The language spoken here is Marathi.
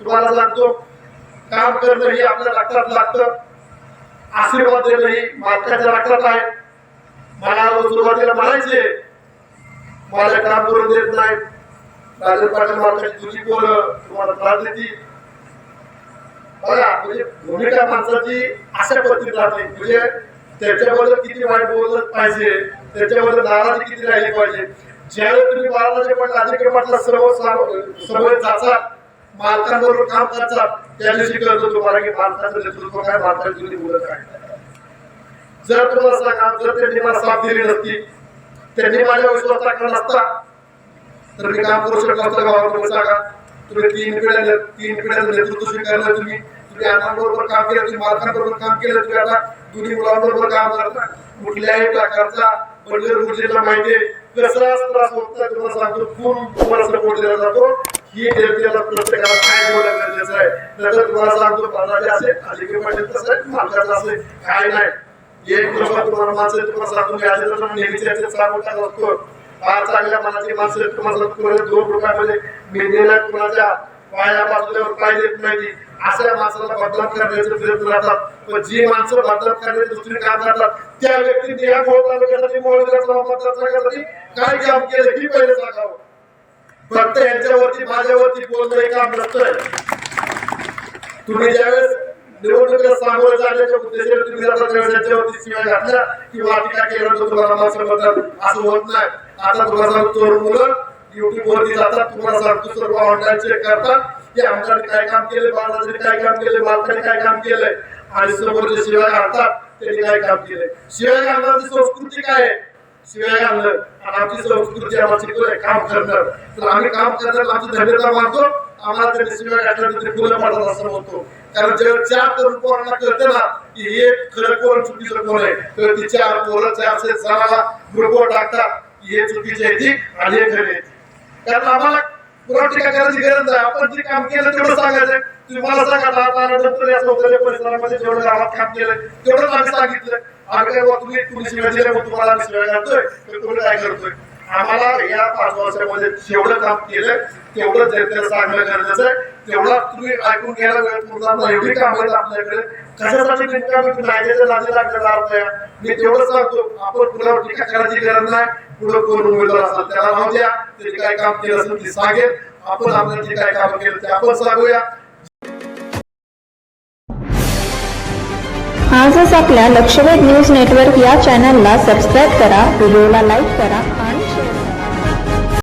तुम्हाला लागतो काम करणं हे आपल्या रक्तात लागतं. आशीर्वाद देणं ही मालकाच्या रक्तात आहे. मला सुरुवातीला म्हणायचे मला काम करून देत नाही राजन पाटील मालकाची दुसरी बोल तुम्हाला त्रास देतील बघा म्हणजे भूमिका माणसाची अशा पद्धतीत राहते. म्हणजे त्याच्याबद्दल किती वाईट बोलत पाहिजे त्याच्याबद्दल नाराजी किती राहिली पाहिजे. ज्यावेळी तुम्ही बाळाचे पण राजकीय म्हटलं सर्व सर्व जातात. मालकांबरोबर काम करतात. त्या दिवशी कळतो तुम्हाला की मालकाचं नेतृत्व काय मालकाची तुम्ही बोलत काय. जर तुम्हाला काम जर त्यांनी मला साथ दिली नसती त्यांनी माझ्या विश्वास टाकला नसता तर मी काम करू शकलो असतं गावाकडे सांगा तुम्ही तीन पिढ्या तीन पिढ्याचं नेतृत्व स्वीकारलं तुम्ही. तुम्ही अण्णांबरोबर काम केलं तुम्ही मालकांबरोबर काम केलं तुम्ही आता. दोन्ही मुलांबरोबर काम करता. कुठल्याही प्रकारचा म्हणजे गुरुजीला माहिती आहे. कसलाच त्रास होत तुम्हाला सांगतो. खूप तुम्हाला सपोर्ट दिला जातो. ही जनतेला प्रत्येकाला काय बोलणं गरजेचं आहे. नंतर तुम्हाला सांगतो प्रधानाचे असेल अधिकारी पाटील तसं आहे, मालकाचं असे काय नाही. एक नंबर तुम्हाला माणसं तुम्हाला सांगून मी तर नेहमी चर्चेत सांगून टाकत असतो फार चांगल्या मनाची माणसं तुम्हाला तुम्हाला दोन रुपयामध्ये म्हणजे मेंढीला कुणाच्या पाया बाजूल्यावर पाय देत नाही अशा माणसाला बदलाप करण्याचे प्रयत्न राहतात. पण जी माणसं बदलाप करण्याची दुसरी काम करतात त्या व्यक्तीने या मोळ तालुक्यासाठी मोळ मतदारसंघासाठी काय काम केलं ही पहिले सांगावं. फक्त यांच्यावरती माझ्यावरती बोलणं हे काम नसतंय तुम्ही ज्यावेळेस निवडणुकीला सामोरं जाण्याच्या उद्देशाने तुम्ही आता त्यावेळेस शिवाय घातल्या किंवा टीका केल्यानंतर तुम्हाला मला समजतात असं होत नाही. आता तुम्हाला सांगतो तरुण मुलं युट्यूब वरती जातात. तुम्हाला सांगतो सर्व ऑनलाईन चेक करतात. की आमच्याकडे काय काम केले बाळाने काय काम केले बालकाने काय काम केलंय. आणि समोर जे शिवाय घालतात त्यांनी काय काम केलंय. शिवाय घालण्याची संस्कृती काय आहे? शिवाय घालणं आणि आमची संस्कृती आमची काम करणं तर आम्ही काम करण्यात आमची धन्यता मानतो. आम्हाला त्यांनी शिवाय घातल्यानंतर फुलं पडतात असं म्हणतो. कारण जेव्हा चार तरुण पोरांना कळतं ना की हे खरं कोण चुकीचं कोण आहे तर ती चार पोरं चारशे सणाला ग्रुपवर टाकतात हे चुकीचे आहे ती आणि हे खरे कारण आम्हाला पुन्हा टीका करायची गरज नाही आपण जे काम केलं तेवढं सांगायचं. तुम्ही मला सांगा नारायण या सौंदर्य परिसरामध्ये जेवढं गावात काम केलं तेवढंच आम्ही सांगितलं. आम्ही काय तुम्ही तुम्ही शिवाय तुम्हाला आम्ही शिवाय घालतोय. तुम्ही काय करतोय? आम्हाला या पाच वर्षामध्ये जेवढं काम केलं तेवढं जनतेला सांगणं गरजेचं आहे. तेवढा तुम्ही ऐकून घ्यायला वेळ पूर्ण एवढी काम आहेत आपल्याकडे. कशासाठी नेमका मी नायदेच्या नादी लागलेला अर्थ आहे मी तेवढं सांगतो आपण कुणावर टीका करायची गरज नाही. पुढे कोण उमेदवार असेल त्याला नाव द्या. त्याने काय काम केलं असेल ते सांगेल. आपण आपलं जे काय काम केलं ते आपण सांगूया. आजच आपल्या लक्षवेध न्यूज नेटवर्क या चॅनलला सबस्क्राईब करा व्हिडिओला लाईक करा